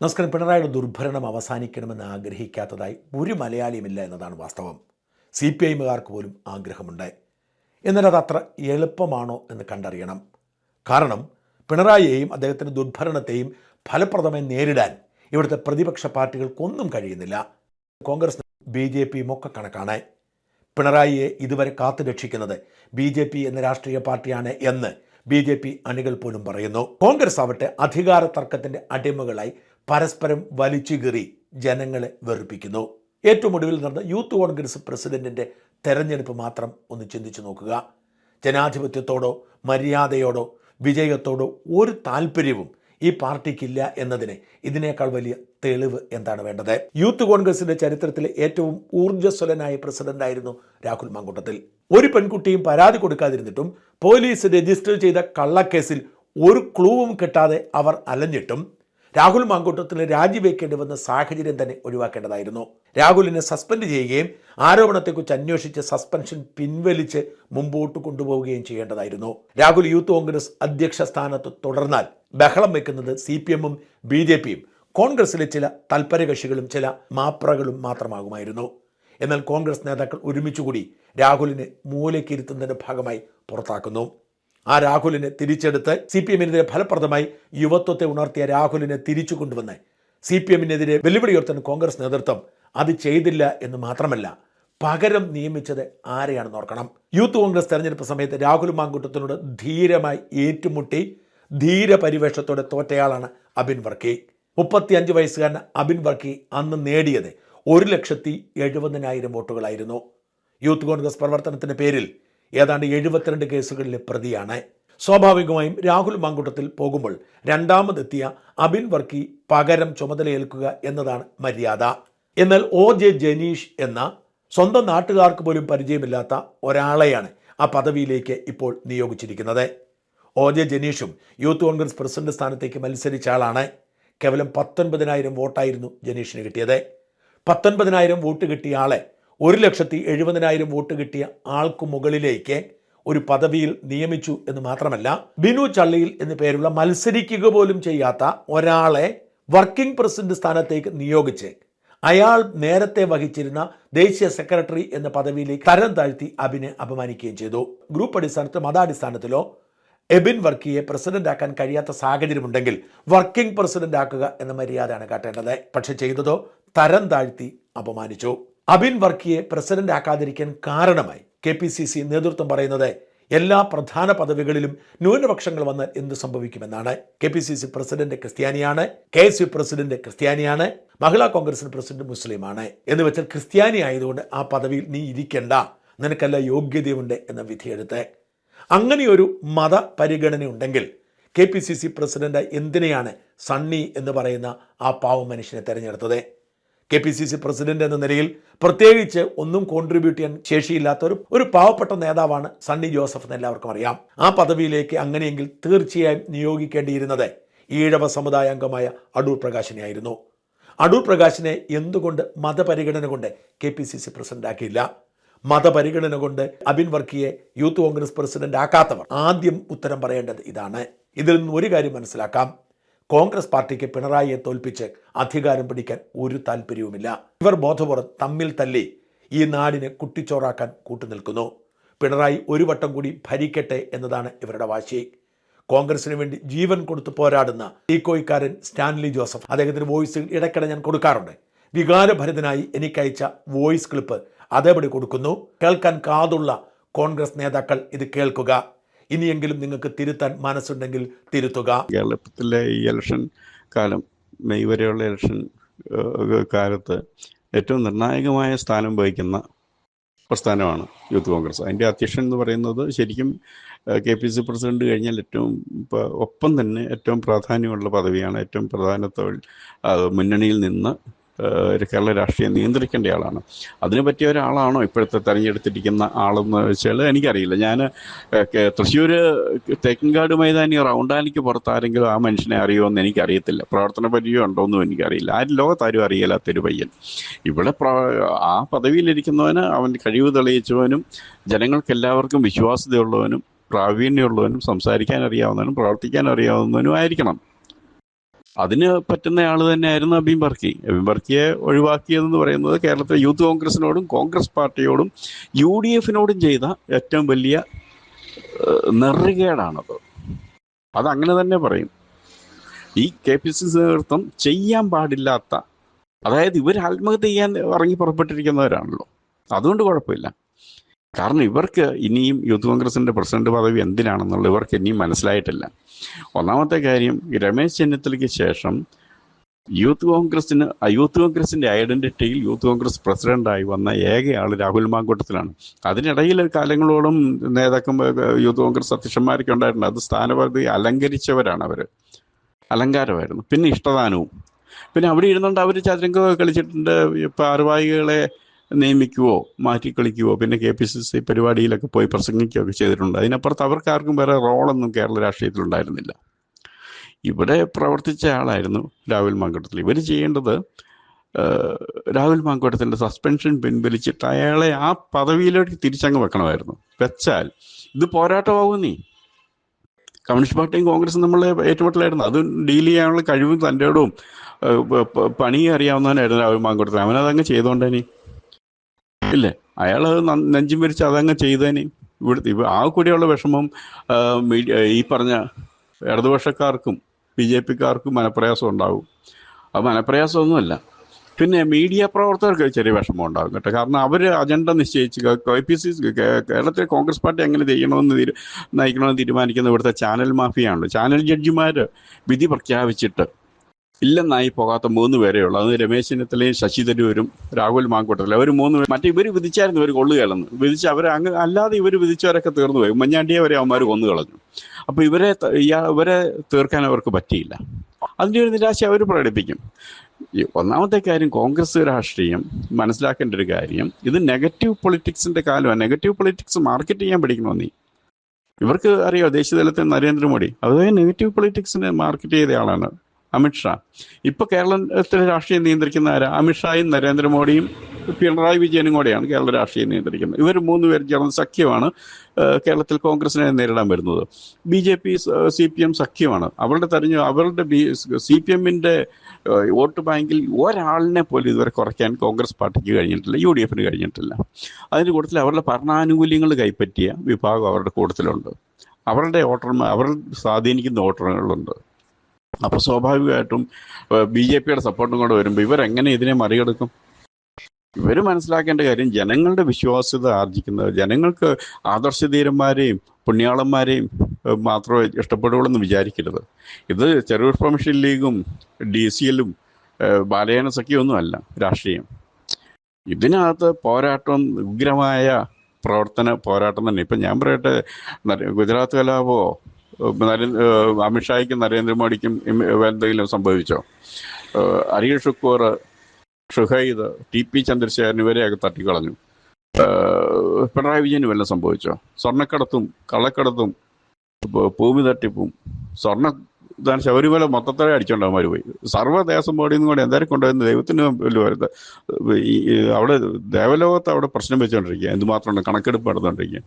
നമസ്കാരം. പിണറായിയുടെ ദുർഭരണം അവസാനിക്കണമെന്ന് ആഗ്രഹിക്കാത്തതായി ഒരു മലയാളിയുമില്ല എന്നതാണ് വാസ്തവം. സി പി ഐമുകാർക്ക് പോലും ആഗ്രഹമുണ്ട് എന്നാൽ അത് അത്ര എളുപ്പമാണോ എന്ന് കണ്ടറിയണം. കാരണം പിണറായിയെയും അദ്ദേഹത്തിന്റെ ദുർഭരണത്തെയും ഫലപ്രദമായി നേരിടാൻ ഇവിടുത്തെ പ്രതിപക്ഷ പാർട്ടികൾക്കൊന്നും കഴിയുന്നില്ല. കോൺഗ്രസ് ബി ജെ പിയും ഒക്കെ കണക്കാണ് പിണറായിയെ ഇതുവരെ കാത്തു രക്ഷിക്കുന്നത് ബി ജെ പി എന്ന രാഷ്ട്രീയ പാർട്ടിയാണ് എന്ന് ബി ജെ പി അണികൾ പോലും പറയുന്നു. കോൺഗ്രസ് ആവട്ടെ അധികാര തർക്കത്തിന്റെ അടിമകളായി പരസ്പരം വലിച്ചുകീറി ജനങ്ങളെ വെറുപ്പിക്കുന്നു. ഏറ്റവും ഒടുവിൽ നടന്ന യൂത്ത് കോൺഗ്രസ് പ്രസിഡന്റിന്റെ തെരഞ്ഞെടുപ്പ് മാത്രം ഒന്ന് ചിന്തിച്ചു നോക്കുക. ജനാധിപത്യത്തോടോ മര്യാദയോടോ വിജയത്തോടോ ഒരു താല്പര്യവും ഈ പാർട്ടിക്കില്ല എന്നതിന് ഇതിനേക്കാൾ വലിയ തെളിവ് എന്താണ് വേണ്ടത്? യൂത്ത് കോൺഗ്രസിന്റെ ചരിത്രത്തിലെ ഏറ്റവും ഊർജസ്വലനായ പ്രസിഡന്റായിരുന്നു രാഹുൽ മാങ്കൂട്ടത്തിൽ. ഒരു പെൺകുട്ടിയും പരാതി കൊടുക്കാതിരുന്നിട്ടും പോലീസ് രജിസ്റ്റർ ചെയ്ത കള്ളക്കേസിൽ ഒരു ക്ലൂവും കിട്ടാതെ അവർ അലഞ്ഞിട്ടും രാഹുൽ മാങ്കൂട്ടത്തിന് രാജിവെക്കേണ്ടി വന്ന സാഹചര്യം തന്നെ ഒഴിവാക്കേണ്ടതായിരുന്നു. രാഹുലിനെ സസ്പെൻഡ് ചെയ്യുകയും ആരോപണത്തെക്കുറിച്ച് അന്വേഷിച്ച് സസ്പെൻഷൻ പിൻവലിച്ച് മുമ്പോട്ട് കൊണ്ടുപോവുകയും ചെയ്യേണ്ടതായിരുന്നു. രാഹുൽ യൂത്ത് കോൺഗ്രസ് അധ്യക്ഷ സ്ഥാനത്ത് തുടർന്നാൽ ബഹളം വെക്കുന്നത് സി പി എമ്മും ബി ജെ പിയും കോൺഗ്രസിലെ ചില തൽപരകക്ഷികളും ചില മാപ്രകളും മാത്രമാകുമായിരുന്നു. എന്നാൽ കോൺഗ്രസ് നേതാക്കൾ ഒരുമിച്ചുകൂടി രാഹുലിനെ മൂലക്കിരുത്തുന്നതിന്റെ ഭാഗമായി പുറത്താക്കുന്നു. ആ രാഹുലിനെ തിരിച്ചെടുത്ത് സി പി എമ്മിനെതിരെ ഫലപ്രദമായി യുവത്വത്തെ ഉണർത്തിയ രാഹുലിനെ തിരിച്ചു കൊണ്ടുവന്ന് സി പി എമ്മിനെതിരെ വെല്ലുവിളി ഉയർത്താൻ കോൺഗ്രസ് നേതൃത്വം അത് ചെയ്തില്ല എന്ന് മാത്രമല്ല പകരം നിയമിച്ചത് ആരെയാണെന്ന് ഓർക്കണം. യൂത്ത് കോൺഗ്രസ് തെരഞ്ഞെടുപ്പ് സമയത്ത് രാഹുൽ മാങ്കൂട്ടത്തിനോട് ധീരമായി ഏറ്റുമുട്ടി ധീരപരിവേഷത്തോടെ തോറ്റയാളാണ് അബിൻ വർക്കി. മുപ്പത്തിയഞ്ച് വയസ്സുകാരൻ അബിൻ വർക്കി അന്ന് നേടിയത് ഒരു ലക്ഷത്തി എഴുപതിനായിരം വോട്ടുകളായിരുന്നു. യൂത്ത് കോൺഗ്രസ് പ്രവർത്തനത്തിന്റെ പേരിൽ ഏതാണ്ട് എഴുപത്തിരണ്ട് കേസുകളിലെ പ്രതിയാണ്. സ്വാഭാവികമായും രാഹുൽ മാങ്കൂട്ടത്തിൽ പോകുമ്പോൾ രണ്ടാമതെത്തിയ അബിൻ വർക്കി പകരം ചുമതലയേൽക്കുക എന്നതാണ് മര്യാദ. എന്നാൽ ഒ ജെ ജനീഷ് എന്ന സ്വന്തം നാട്ടുകാർക്ക് പോലും പരിചയമില്ലാത്ത ഒരാളെയാണ് ആ പദവിയിലേക്ക് ഇപ്പോൾ നിയോഗിച്ചിരിക്കുന്നത്. ഒ ജെ ജനീഷും യൂത്ത് കോൺഗ്രസ് പ്രസിഡന്റ് സ്ഥാനത്തേക്ക് മത്സരിച്ച ആളാണ്. കേവലം പത്തൊൻപതിനായിരം വോട്ടായിരുന്നു ജനീഷിന് കിട്ടിയത്. പത്തൊൻപതിനായിരം വോട്ട് കിട്ടിയ ആളെ ഒരു ലക്ഷത്തി എഴുപതിനായിരം വോട്ട് കിട്ടിയ ആൾക്ക് മുകളിലേക്ക് ഒരു പദവിയിൽ നിയമിച്ചു എന്ന് മാത്രമല്ല ബിനു ചള്ളിയിൽ എന്ന പേരുള്ള മത്സരിക്കുക പോലും ചെയ്യാത്ത ഒരാളെ വർക്കിംഗ് പ്രസിഡന്റ് സ്ഥാനത്തേക്ക് നിയോഗിച്ച് അയാൾ നേരത്തെ വഹിച്ചിരുന്ന ദേശീയ സെക്രട്ടറി എന്ന പദവിയിലേക്ക് തരം താഴ്ത്തി അബിനെ അപമാനിക്കുകയും ചെയ്തു. ഗ്രൂപ്പ് അടിസ്ഥാനത്തിലോ മതാടിസ്ഥാനത്തിലോ എബിൻ വർക്കിയെ പ്രസിഡന്റ് ആക്കാൻ കഴിയാത്ത സാഹചര്യമുണ്ടെങ്കിൽ വർക്കിംഗ് പ്രസിഡന്റ് ആക്കുക എന്ന മര്യാദയാണ് കാട്ടേണ്ടത്. പക്ഷെ ചെയ്തതോ തരം താഴ്ത്തി അപമാനിച്ചു. അബിൻ വർക്കിയെ പ്രസിഡന്റ് ആക്കാതിരിക്കാൻ കാരണമായി കെ പി സി സി നേതൃത്വം പറയുന്നത് എല്ലാ പ്രധാന പദവികളിലും ന്യൂനപക്ഷങ്ങൾ വന്നാൽ എന്ത് സംഭവിക്കുമെന്നാണ്. K P C C president ക്രിസ്ത്യാനിയാണ് K S U president ക്രിസ്ത്യാനിയാണ് മഹിളാ കോൺഗ്രസിന് പ്രസിഡന്റ് മുസ്ലിമാണ്. എന്ന് വെച്ചാൽ ക്രിസ്ത്യാനി ആയതുകൊണ്ട് ആ പദവിയിൽ നീ ഇരിക്കണ്ട. നിനക്കല്ല യോഗ്യതയുണ്ട് എന്ന വിധിയെടുത്ത് അങ്ങനെയൊരു മത പരിഗണന ഉണ്ടെങ്കിൽ K P C C president എന്തിനെയാണ് സണ്ണി എന്ന് പറയുന്ന ആ പാവ മനുഷ്യനെ തെരഞ്ഞെടുത്തത്? K P C C president എന്ന നിലയിൽ പ്രത്യേകിച്ച് ഒന്നും കോൺട്രിബ്യൂട്ട് ചെയ്യാൻ ശേഷിയില്ലാത്ത ഒരു ഒരു പാവപ്പെട്ട നേതാവാണ് സണ്ണി ജോസഫ് എന്ന് എല്ലാവർക്കും അറിയാം. ആ പദവിയിലേക്ക് അങ്ങനെയെങ്കിൽ തീർച്ചയായും നിയോഗിക്കേണ്ടിയിരുന്നത് ഈഴവ സമുദായ അംഗമായ അടൂർ പ്രകാശിനെയായിരുന്നു അടൂർ പ്രകാശിനെ എന്തുകൊണ്ട് മതപരിഗണന കൊണ്ട് K P C C president ആക്കിയില്ല? മതപരിഗണന കൊണ്ട് അബിൻ വർക്കിയെ യൂത്ത് കോൺഗ്രസ് പ്രസിഡന്റ് ആക്കാത്തവർ. ആദ്യം ഉത്തരം പറയേണ്ടത് ഇതാണ്. ഇതിൽ നിന്ന് ഒരു കാര്യം മനസ്സിലാക്കാം. കോൺഗ്രസ് പാർട്ടിക്ക് പിണറായിയെ തോൽപ്പിച്ച് അധികാരം പിടിക്കാൻ ഒരു താല്പര്യവുമില്ല ഇവർ ബോധപൂർവം തമ്മിൽ തല്ലി ഈ നാടിനെ കുട്ടിച്ചോറാക്കാൻ കൂട്ടുനിൽക്കുന്നു. പിണറായി ഒരു വട്ടം കൂടി ഭരിക്കട്ടെ എന്നതാണ് ഇവരുടെ വാശി. കോൺഗ്രസിന് വേണ്ടി ജീവൻ കൊടുത്ത് പോരാടുന്ന ഈക്കോയിക്കാരൻ സ്റ്റാൻലി ജോസഫ് അദ്ദേഹത്തിന് വോയിസ് ഇടയ്ക്കിടെ ഞാൻ കൊടുക്കാറുണ്ട്. വികാരഭരിതനായി എനിക്കയച്ച വോയിസ് ക്ലിപ്പ് അതേപടി കൊടുക്കുന്നു. കേൾക്കാൻ കാതുള്ള കോൺഗ്രസ് നേതാക്കൾ ഇത് കേൾക്കുക. ഇനിയെങ്കിലും നിങ്ങൾക്ക് തിരുത്താൻ മനസ്സുണ്ടെങ്കിൽ തിരുത്തുക. കേരളത്തിലെ ഈ ഇലക്ഷൻ കാലം മെയ് വരെയുള്ള ഇലക്ഷൻ കാലത്ത് ഏറ്റവും നിർണായകമായ സ്ഥാനം വഹിക്കുന്ന പ്രസ്ഥാനമാണ് യൂത്ത് കോൺഗ്രസ്. അതിന്റെ അധ്യക്ഷൻ എന്ന് പറയുന്നത് ശരിക്കും കെ പി സി പ്രസിഡന്റ് കഴിഞ്ഞാൽ ഏറ്റവും ഒപ്പം തന്നെ ഏറ്റവും പ്രാധാന്യമുള്ള പദവിയാണ് ഏറ്റവും പ്രധാനത്തോൾ മുന്നണിയിൽ നിന്ന് കേരള രാഷ്ട്രീയം നിയന്ത്രിക്കേണ്ട ആളാണ് അതിന് പറ്റിയ ഒരാളാണോ ഇപ്പോഴത്തെ തെരഞ്ഞെടുത്തിരിക്കുന്ന ആളെന്ന് വെച്ചാൽ എനിക്കറിയില്ല. ഞാൻ തൃശ്ശൂർ തേക്കിൻകാട് മൈതാനി റൗണ്ടാലിക്ക് പുറത്താരെങ്കിലും ആ മനുഷ്യനെ അറിയുമോ എന്ന് എനിക്കറിയത്തില്ല. പ്രവർത്തന പരിചയം ഉണ്ടോയെന്നും എനിക്കറിയില്ല. ആരും ലോകത്താരും അറിയില്ലാത്തൊരു പയ്യൻ. ഇവിടെ ആ പദവിയിലിരിക്കുന്നവന് അവൻ കഴിവ് തെളിയിച്ചവനും ജനങ്ങൾക്ക് എല്ലാവർക്കും വിശ്വാസ്യതയുള്ളവനും പ്രാവീണ്യമുള്ളവനും സംസാരിക്കാൻ അറിയാവുന്നവനും പ്രവർത്തിക്കാൻ അറിയാവുന്നവനും ആയിരിക്കണം. അതിന് പറ്റുന്ന ആൾ തന്നെയായിരുന്നു അബീം ബർക്കി. അബീം ബർക്കിയെ ഒഴിവാക്കിയതെന്ന് പറയുന്നത് കേരളത്തിലെ യൂത്ത് കോൺഗ്രസിനോടും കോൺഗ്രസ് പാർട്ടിയോടും യു ഡി എഫിനോടും ചെയ്ത ഏറ്റവും വലിയ നെറുകേടാണത്. അതങ്ങനെ തന്നെ പറയും. ഈ കെ പി സി സി നേതൃത്വം ചെയ്യാൻ പാടില്ലാത്ത അതായത് ഇവർ ആത്മഹത്യ ചെയ്യാൻ ഇറങ്ങി പുറപ്പെട്ടിരിക്കുന്നവരാണല്ലോ. അതുകൊണ്ട് കുഴപ്പമില്ല. കാരണം ഇവർക്ക് ഇനിയും യൂത്ത് കോൺഗ്രസിന്റെ പ്രസിഡന്റ് പദവി എന്തിനാണെന്നുള്ളത് ഇവർക്ക് ഇനിയും മനസ്സിലായിട്ടില്ല. ഒന്നാമത്തെ കാര്യം രമേശ് ചെന്നിത്തലയ്ക്ക് ശേഷം യൂത്ത് കോൺഗ്രസിന് യൂത്ത് കോൺഗ്രസിന്റെ ഐഡന്റിറ്റിയിൽ യൂത്ത് കോൺഗ്രസ് പ്രസിഡന്റായി വന്ന ഏക ആൾ രാഹുൽ മാങ്കൂട്ടത്തിലാണ്. അതിനിടയിൽ കാലങ്ങളോളം നേതാക്കം യൂത്ത് കോൺഗ്രസ് അധ്യക്ഷന്മാരൊക്കെ ഉണ്ടായിട്ടുണ്ട്. അത് സ്ഥാനപതി അലങ്കരിച്ചവരാണ് അവർ അലങ്കാരമായിരുന്നു. പിന്നെ ഇഷ്ടദാനവും. പിന്നെ അവിടെ ഇരുന്നുകൊണ്ട് അവർ ചതുരംഗമൊക്കെ കളിച്ചിട്ടുണ്ട്. ഇപ്പം നിയമിക്കുവോ മാറ്റി കളിക്കുവോ പിന്നെ കെ പി സി സി പരിപാടിയിലൊക്കെ പോയി പ്രസംഗിക്കുകയൊക്കെ ചെയ്തിട്ടുണ്ട്. അതിനപ്പുറത്ത് അവർക്ക് അവർക്കാർക്കും വേറെ റോളൊന്നും കേരള രാഷ്ട്രീയത്തിൽ ഉണ്ടായിരുന്നില്ല. ഇവിടെ പ്രവർത്തിച്ച ആളായിരുന്നു രാഹുൽ മാങ്കോട്ടത്തിൽ. ഇവർ ചെയ്യേണ്ടത് രാഹുൽ മാങ്കോട്ടത്തിന്റെ സസ്പെൻഷൻ പിൻവലിച്ചിട്ട് അയാളെ ആ പദവിയിലേക്ക് തിരിച്ചങ്ങ് വെക്കണമായിരുന്നു. വെച്ചാൽ ഇത് പോരാട്ടമാകും നീ. കമ്മ്യൂണിസ്റ്റ് പാർട്ടിയും കോൺഗ്രസും നമ്മളെ ഏറ്റുമുട്ടലായിരുന്നു. അത് ഡീൽ ചെയ്യാനുള്ള കഴിവും തന്റെ ഇടവും ഏഹ്, പ- പ- പണി അറിയാവുന്നവനായിരുന്നു രാഹുൽ മാങ്കോട്ടത്തിൽ. അവനതങ്ങ് ചെയ്തോണ്ടേനി ഇല്ലേ? അയാൾ നെഞ്ചും വരിച്ച് അതങ്ങ് ചെയ്തേനെ. ഇവിടുത്തെ ആ കൂടിയുള്ള വിഷമം ഈ പറഞ്ഞ ഇടതുപക്ഷക്കാർക്കും ബി ജെ പിക്കാർക്കും മനപ്രയാസം ഉണ്ടാവും. അത് മനപ്രയാസമൊന്നുമല്ല. പിന്നെ മീഡിയ പ്രവർത്തകർക്ക് ചെറിയ വിഷമം ഉണ്ടാകും കേട്ടോ. കാരണം അവർ അജണ്ട നിശ്ചയിച്ച് കെ പി സി കേരളത്തിലെ കോൺഗ്രസ് പാർട്ടി എങ്ങനെ ചെയ്യണമെന്ന് നയിക്കണമെന്ന് തീരുമാനിക്കുന്ന ഇവിടുത്തെ ചാനൽ മാഫിയാണല്ലോ. ചാനൽ ജഡ്ജിമാർ വിധി പ്രഖ്യാപിച്ചിട്ട് ഇല്ലെന്നായി പോകാത്ത മൂന്ന് പേരേ ഉള്ളൂ. അത് രമേശ് ചെന്നിത്തലയും ശശി തരൂരും രാഹുൽ മാങ്കൂട്ടത്തിലും അവർ മൂന്ന് പേര് മറ്റേ ഇവർ വിധിച്ചായിരുന്നു ഇവർ കൊള്ളുകയാണെന്ന് വിധിച്ച് അവർ അങ്ങ് അല്ലാതെ ഇവർ വിധിച്ചവരൊക്കെ തീർന്നു പോയി. ഉമ്മൻചാണ്ടിയെ വരെ അവന്മാർ കൊന്നു കളഞ്ഞു. അപ്പോൾ ഇവരെ ഇവരെ തീർക്കാൻ അവർക്ക് പറ്റിയില്ല. അതിന്റെ ഒരു നിരാശ അവർ പ്രകടിപ്പിക്കും. ഒന്നാമത്തെ കാര്യം കോൺഗ്രസ് രാഷ്ട്രീയം മനസ്സിലാക്കേണ്ട ഒരു കാര്യം ഇത് നെഗറ്റീവ് പൊളിറ്റിക്സിന്റെ കാലമാണ്. നെഗറ്റീവ് പൊളിറ്റിക്സ് മാർക്കറ്റ് ചെയ്യാൻ പഠിക്കണമെന്ന്. ഇവർക്ക് അറിയോ ദേശീയ തലത്തിൽ നരേന്ദ്രമോദി? അതായത് നെഗറ്റീവ് പൊളിറ്റിക്സിനെ മാർക്കറ്റ് ചെയ്ത ആളാണ്. അമിത്ഷാ ഇപ്പൊ കേരളത്തിലെ രാഷ്ട്രീയം നിയന്ത്രിക്കുന്ന ആരാ? അമിത്ഷായും നരേന്ദ്രമോദിയും പിണറായി വിജയനും കൂടെയാണ് കേരള രാഷ്ട്രീയം നിയന്ത്രിക്കുന്നത്. ഇവർ മൂന്ന് പേർ ചേർന്ന സഖ്യമാണ് കേരളത്തിൽ കോൺഗ്രസിനെ നേരിടാൻ വരുന്നത്. B J P C P M സഖ്യമാണ്. അവരുടെ തെരഞ്ഞു അവരുടെ ബി സി പി എമ്മിന്റെ വോട്ട് ബാങ്കിൽ ഒരാളിനെ പോലും ഇതുവരെ കുറയ്ക്കാൻ കോൺഗ്രസ് പാർട്ടിക്ക് കഴിഞ്ഞിട്ടില്ല യു ഡി എഫിന് കഴിഞ്ഞിട്ടില്ല. അതിന്റെ കൂട്ടത്തിൽ അവരുടെ ഭരണാനുകൂല്യങ്ങൾ കൈപ്പറ്റിയ വിഭാഗം അവരുടെ കൂട്ടത്തിലുണ്ട്. അവരുടെ വോട്ടർമാർ അവർ സ്വാധീനിക്കുന്ന വോട്ടറുകളുണ്ട് അപ്പോൾ സ്വാഭാവികമായിട്ടും ബി ജെ പിയുടെ സപ്പോർട്ടും കൂടെ വരുമ്പോൾ ഇവരെങ്ങനെ ഇതിനെ മറികടക്കും? ഇവർ മനസ്സിലാക്കേണ്ട കാര്യം ജനങ്ങളുടെ വിശ്വാസ്യത ആർജിക്കുന്നത് ജനങ്ങൾക്ക് ആദർശധീരന്മാരെയും പുണ്യാളന്മാരെയും മാത്രമേ ഇഷ്ടപ്പെടുകയുള്ളൂ എന്ന് വിചാരിക്കരുത്. ഇത് ചെറുപുഷ്പ മിഷൻ ലീഗും ഡി സി എല്ലും ബാലയന സഖ്യമൊന്നും അല്ല രാഷ്ട്രീയം. ഇതിനകത്ത് പോരാട്ടം ഉഗ്രമായ പ്രവർത്തന പോരാട്ടം തന്നെ. ഇപ്പം ഞാൻ പറയട്ടെ ഗുജറാത്ത് കലാപോ നരേന്ദ്ര ഏഹ് അമിത്ഷായ്ക്കും നരേന്ദ്രമോദിക്കും എന്തെങ്കിലും സംഭവിച്ചോ? അരിയ ഷുക്കൂർ ഷുഹൈദ് ടി പി ചന്ദ്രശേഖരൻ ഇവരെയൊക്കെ തട്ടിക്കളഞ്ഞു. പിണറായി വിജയന് വല്ലതും സംഭവിച്ചോ? സ്വർണക്കടത്തും കള്ളക്കടത്തും ഭൂമി തട്ടിപ്പും സ്വർണ ഇതാണ് ശബരിമല മൊത്തത്തിലെ അടിച്ചോണ്ടവന്മാർ പോയി. സർവദേശം ബോഡിയിൽ നിന്നും കൂടെ എന്തായാലും കൊണ്ടുവന്ന് ദൈവത്തിന് വരുന്നത് അവിടെ ദേവലോകത്ത് അവിടെ പ്രശ്നം വെച്ചുകൊണ്ടിരിക്കുക എന്തുമാത്രമാണ് കണക്കെടുപ്പ് നടന്നുകൊണ്ടിരിക്കുക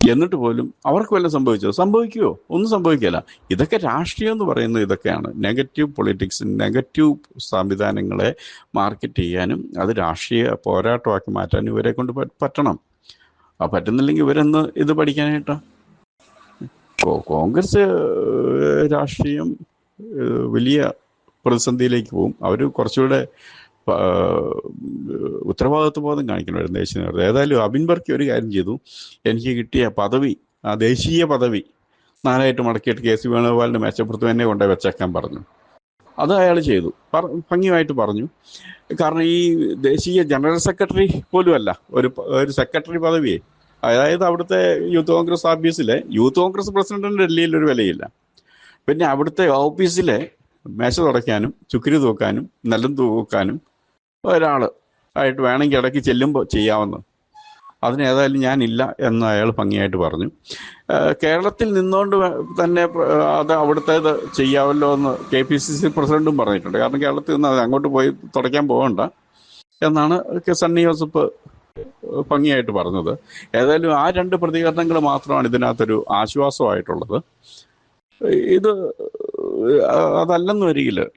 എന്നിട്ട് പോലും അവർക്ക് വല്ല സംഭവിച്ചോ? സംഭവിക്കുമോ ഒന്നും സംഭവിക്കില്ല ഇതൊക്കെ രാഷ്ട്രീയം എന്ന് പറയുന്നത് ഇതൊക്കെയാണ്. നെഗറ്റീവ് പൊളിറ്റിക്സ് നെഗറ്റീവ് സംവിധാനങ്ങളെ മാർക്കറ്റ് ചെയ്യാനും അത് രാഷ്ട്രീയ പോരാട്ടമാക്കി മാറ്റാനും ഇവരെ കൊണ്ട് പറ്റണം. ആ പറ്റുന്നില്ലെങ്കിൽ ഇവരെന്ന് ഇത് പഠിക്കാനായിട്ടാ? കോൺഗ്രസ് രാഷ്ട്രീയം വലിയ പ്രതിസന്ധിയിലേക്ക് പോകും അവർ കുറച്ചുകൂടെ ആ, ഉത്തരവാദിത്വ ബോധം കാണിക്കണമായിരുന്നു ദേശീയ നേതൃത്വം ഏതായാലും അബിൻ ബർക്കി ഒരു കാര്യം ചെയ്തു. എനിക്ക് കിട്ടിയ പദവി ആ ദേശീയ പദവി നാലായിട്ട് മടക്കിയിട്ട് കെ സി വേണുഗോപാലിന്റെ മെച്ചപ്പുറത്ത് തന്നെ കൊണ്ടേ വെച്ചേക്കാൻ പറഞ്ഞു. അത് അയാൾ ചെയ്തു. ഭംഗിയായിട്ട് പറഞ്ഞു. കാരണം ഈ ദേശീയ ജനറൽ സെക്രട്ടറി പോലും അല്ല ഒരു ഒരു സെക്രട്ടറി പദവിയെ. അതായത് അവിടുത്തെ യൂത്ത് കോൺഗ്രസ് ഓഫീസിലെ യൂത്ത് കോൺഗ്രസ് പ്രസിഡന്റിന് ഡൽഹിയിൽ ഒരു വിലയില്ല. പിന്നെ അവിടുത്തെ ഓഫീസിലെ മേശ തുടയ്ക്കാനും ചുക്കിരി തൂക്കാനും നിലം തൂക്കാനും ഒരാൾ ആയിട്ട് വേണമെങ്കിൽ ഇടയ്ക്ക് ചെല്ലുമ്പോൾ ചെയ്യാവുന്നത് അതിന് ഏതായാലും ഞാനില്ല എന്ന് അയാൾ ഭംഗിയായിട്ട് പറഞ്ഞു. കേരളത്തിൽ നിന്നുകൊണ്ട് തന്നെ അത് അവിടുത്തേത് ചെയ്യാമല്ലോ എന്ന് കെ പി സി സി പ്രസിഡന്റും പറഞ്ഞിട്ടുണ്ട്. കാരണം കേരളത്തിൽ നിന്ന് അത് അങ്ങോട്ട് പോയി തുടയ്ക്കാൻ പോകണ്ട എന്നാണ് കെ സണ്ണി ജോസഫ് ഭംഗിയായിട്ട് പറഞ്ഞത്. ഏതായാലും ആ രണ്ട് പ്രതികരണങ്ങൾ മാത്രമാണ് ഇതിനകത്തൊരു ആശ്വാസമായിട്ടുള്ളത്. ഇത് അതല്ലെന്ന്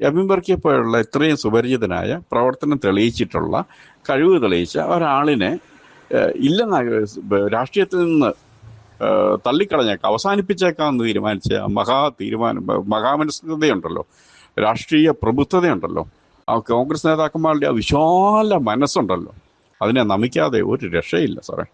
എബിൻ ബർക്കിയെ പോലുള്ള ഇത്രയും സുപരിചിതനായ പ്രവർത്തനം തെളിയിച്ചിട്ടുള്ള കഴിവ് തെളിയിച്ച ഒരാളിനെ ഇല്ലെന്ന രാഷ്ട്രീയത്തിൽ നിന്ന് തള്ളിക്കളഞ്ഞേക്ക തള്ളിക്കളഞ്ഞേക്കാം അവസാനിപ്പിച്ചേക്കാം എന്ന് തീരുമാനിച്ച മഹാ തീരുമാനം മഹാമനസ്കൃതയുണ്ടല്ലോ രാഷ്ട്രീയ പ്രബുദ്ധതയുണ്ടല്ലോ ആ കോൺഗ്രസ് നേതാക്കന്മാരുടെ ആ വിശാല മനസ്സുണ്ടല്ലോ അതിനെ നമിക്കാതെ ഒരു രക്ഷയില്ല സാറേ.